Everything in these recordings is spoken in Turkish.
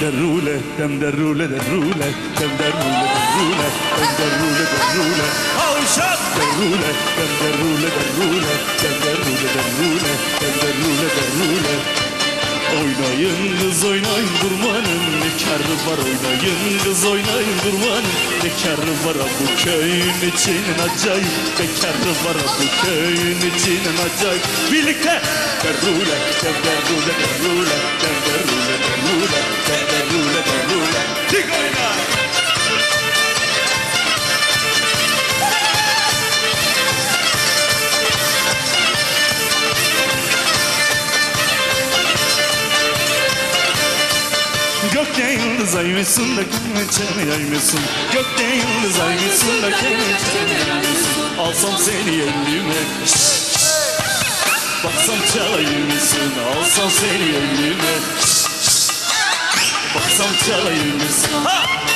derule, dem derule, derule, dem derule, derule, dem derule, derule. Avşat derule, dem derule, derule, dem derule, derule, dem derule, derule. Oynayın kız oynayın durmanın. Ne karı var oynayın kız oynayın durmanın. Ne karı var bu köyün içinin acayip. Ne karı var bu köyün içinin acayip. Birlikte! Derule dem derule derule Gökte yıldız aymışsın da kemençeme yaymışsın Gökte yıldız aymışsın da kemençeme yaymışsın Alsam seni elime. Baksam çalayım Alsam seni elime. Baksam çalayım ha!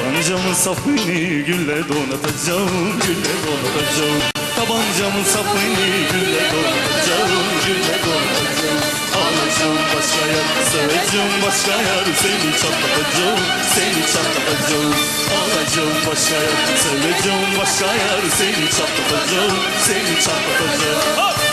Tabancamın sapını gülle donatacağım, gülle donatacağım. Tabancamın sapını gülle donatacağım, gülle donatacağım. Alacağım başka yer, seveceğim başka yer, seni çatlatacağım, seni çatlatacağım. Alacağım başka yer, seveceğim başka yer, seni çatlatacağım, seni çatlatacağım. Hop!